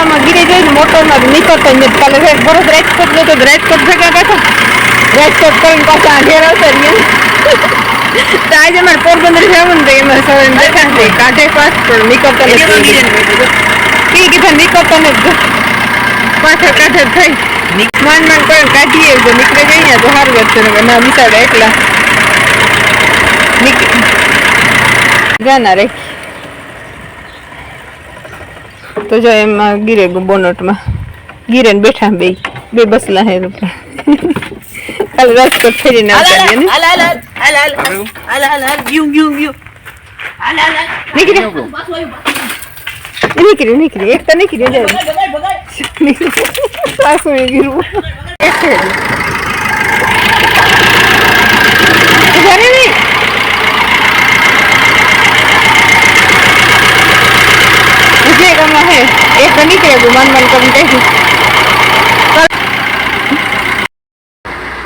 રસ્તામાં ગીરી જઈને મોટરમાં નીકળતો નથી. કાલે સાહેબ ભરત રાજકોટ જતો તો રાજકોટ ભેગા બેઠા રાજકોટ કરીને પાછા ઘેર આવતા રહીએ તો આજે મારે પોરબંદર જવાનું તો એમાં સવારે બેઠા છે. કાંઠે પાસ પણ નીકળતો નથી. ઈ કીધા નીકળતો નથી. પાછા કાંઠે થઈ માંડ માંડ કરીને કાઢીએ તો નીકળી જઈએ તો સારું વધશે ને ના બિસાડે એકલા. ગાના રે. તો જો એમાં ગીરે બોનટમાં. ગીરે બેઠા બે બે બસલા હે કાલે રાજકોટ ફેરી નાખતા ને. હાલ હાલ હાલ હાલ હાલ હાલ હાલ નીકળી. નીકળી એક તો નીકળી જાય. હજી એક હમણાં હે એક તો નીકળે ગયું મન મન કરીને કહી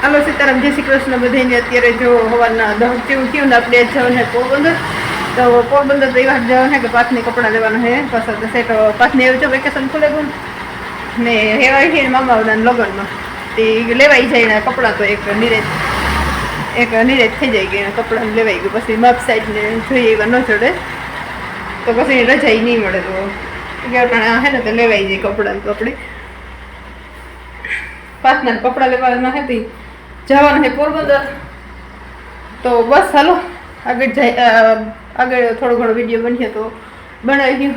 હલો સીતારામ જય શ્રી કૃષ્ણ બધાને અત્યારે જો હવાના દસ જેવું થયું ને આપણે જવાનું છે પોરબંદર. તો પોરબંદર તો એ વાત જવાનું છે કે પાથની કપડાં લેવાના છે. પાછા તો સેટ પાથની એવું છે વેકેશન ખુલે ગયું ને હેવાય છે મામા બધાના લગ્નમાં. તે લેવાઈ જાય ને કપડાં તો એક નિરેજ એક નિરેજ થઈ જાય કે કપડાં લેવાઈ ગયું. પછી માપ સાઈડ ને જોઈએ એવા ન ચડે. તો પછી રજાઈ નહીં મળે તો પણ હે ને તો લેવાઈ જાય કપડાં આપણે પાથના કપડાં લેવાના હતી જવાનું છે પોરબંદર. તો બસ, હાલો. આગળ જાય આગળ થોડો ઘણો વીડિયો બન્યો તો બનાવી હાલો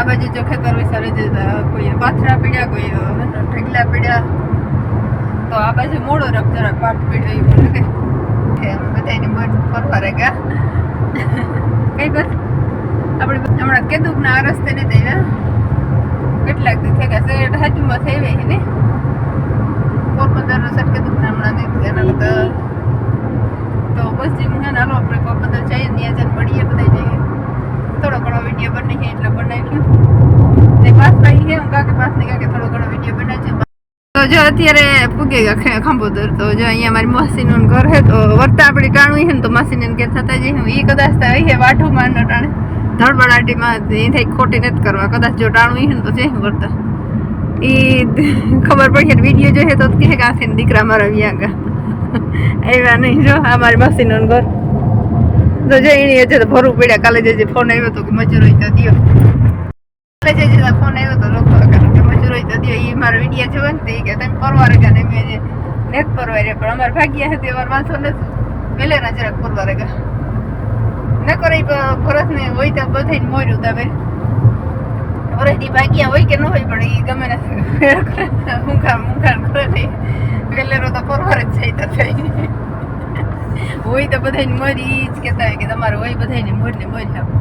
આ બાજુ જો ખેતર વિસ્તારે કોઈ પાથરા પીડ્યા, કોઈ ઢગલા પીડ્યા, તો આ બાજુ મોડો રખ જરાક પાટ પીડ્યો એવું લાગે. કે બધા એની મન ફરવા ગયા કઈ બસ આપણે હમણાં કીધું ના આ રસ્તે ને આવ્યા. કેટલાક થઈ ગયા સેટ હાજુમાં થઈ ને? પોરબંદર સટકે દુકાન હમણાં નહીં એના કરતા તો બસ જે હું નાનો આપણે પોરબંદર જઈએ ત્યાં જઈને મળીએ બધા જઈએ થોડો ઘણો વીડિયો બની છે એટલે બનાવ્યું ને પાસ ભાઈ છે હું કાકે પાસ નહીં કાકે થોડો ઘણો વીડિયો બનાવજો તો જો અત્યારે પૂગી ગયા ખાંભોદર તો જો અહીંયા મારી માસીનું ઘર હે તો વર્તા આપણે ટાણું છે ને તો માસીને કે થતા જઈએ હું એ કદાચ અહીંયા અહીં માર ન ટાણે. ધડબડાટીમાં એ ખોટી નથી કરવા. કદાચ જો ટાણું છે તો જઈ વર્તા. એ ખબર પડી કે વીડિયો જોઈએ તો કહે કે આથી દીકરા મારા વ્યા ગયા. આવ્યા નહીં. જો આ મારી માસીનું ઘર. તો જો એની હજે તો ભરવું પડ્યા. કાલે જે ફોન આવ્યો તો કે મજૂર હોય તો દ્યો કાલે જે ફોન આવ્યો તો લોકો કારણ કે મજૂર હોય તો એ મારો વીડિયો જોવે ને તો કે તમે પરવાર ગયા ને મેં જે નેટ પરવાર રહ્યા પણ અમારે ભાગ્યા હતી અમારે વાંચો નથી. વેલેના જરાક પરવાર ગયા ન કરે ફરસ ને હોય તો બધાને મોર્યું તમે વરસથી ભાગ્યા હોય કે ન હોય પણ એ ગમે ને મુખા મુખા કરે નહીં વેલેરો તો પરવાર જ જાય તો થઈ હોય તો બધાને મરી જ કહેતા હોય કે તમારે હોય બધાને મોર ને મોર લાવો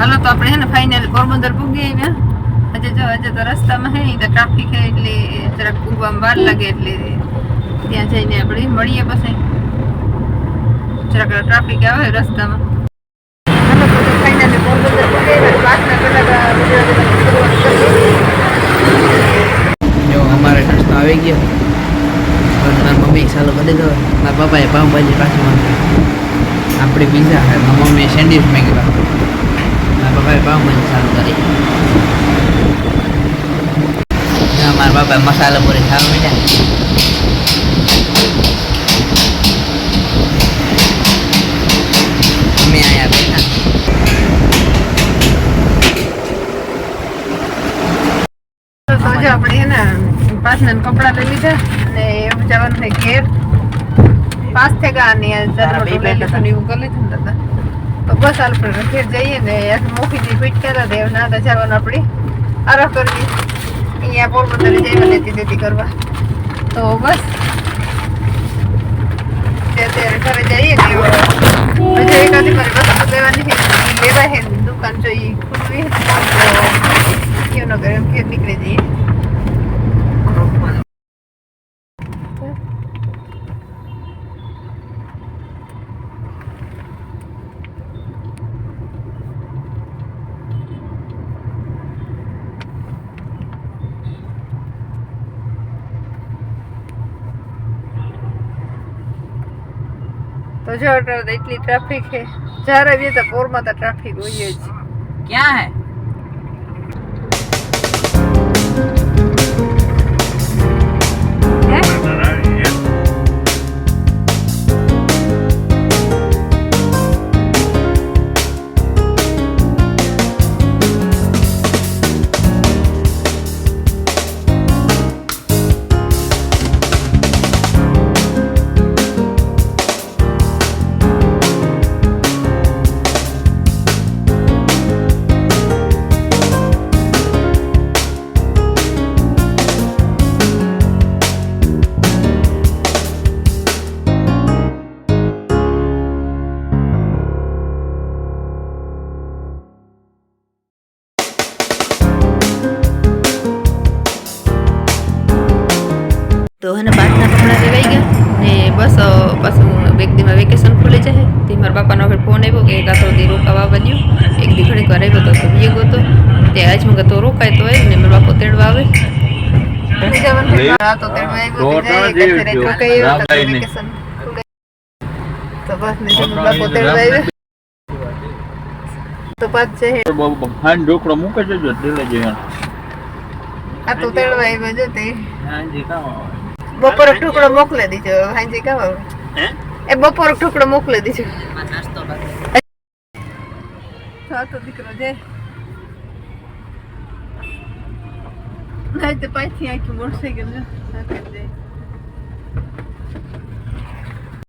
હાલો તો આપણે હે ને ફાઇનલ પોરબંદર પૂગી આવ્યા. આજે જો, આજે તો રસ્તામાં હે તો ટ્રાફિક હે એટલે જરાક પૂગવામાં વાર લાગે એટલે ત્યાં જઈને આપણે મળીએ પછી. જરાક ટ્રાફિક આવે રસ્તામાં. અમારે નાસ્તો આવી ગયો. મારી મમ્મી ચાલુ કરી દીધો મારા પપ્પાએ પાઉંભાજી પાછું આપણે પીઝા મારા મમ્મીએ સેન્ડવિચ માંગ્યા બાપાએ બહુ મને સારું કરી મારા બાપાએ મસાલો પૂરી ખાવા મીઠા અમે અહીંયા બેઠા આજે આપણે એના લઈ લીધા અને એવું જવાનું છે ઘેર પાસ થયા ને જરૂર બસ આપણે ઘેર જઈએ ને મોખીથી ફીટ કર્યા દે ના તો જવાનું આપણી. આરો કરવી. અહીંયા પોરબંદર જઈને લેતી દેતી કરવા. તો બસ. અત્યારે ઘરે જઈએ ને પછી એકાદી મારી વસ્તુ લેવાની છે. લેવા છે દુકાન જોઈ ખુલવી તો એમ ઘેર નીકળી જઈએ. તો જો એટલી ટ્રાફિક છે. જ્યારે બી તો પોરમાં તો ટ્રાફિક હોય જ. ક્યાં વેકેશન જાય તે મારા બાપાનો હવે ફોન આવ્યો કે એક આખો દી રોકાવા બન્યું. એક દી ઘડીક વાર આવ્યો તો બીએ ગયો તો. તે આજ હું તો રોકાય તો ને મારા બાપો તેડવા આવે. તો બસ ને મારા બાપો તેડવા આવ્યો. તો પાછ છે ઢોકળો મૂકે છે જો આ તો તેડવા આવ્યો જો તે. કામ ટુકડો મોકલી દીજો હાજી કામ આવે. હે? એ બપોર ટુકડો મોકલી દીધો સાતો દીકરો જે નહીં તો પાછી આખી સાથે જ જાય.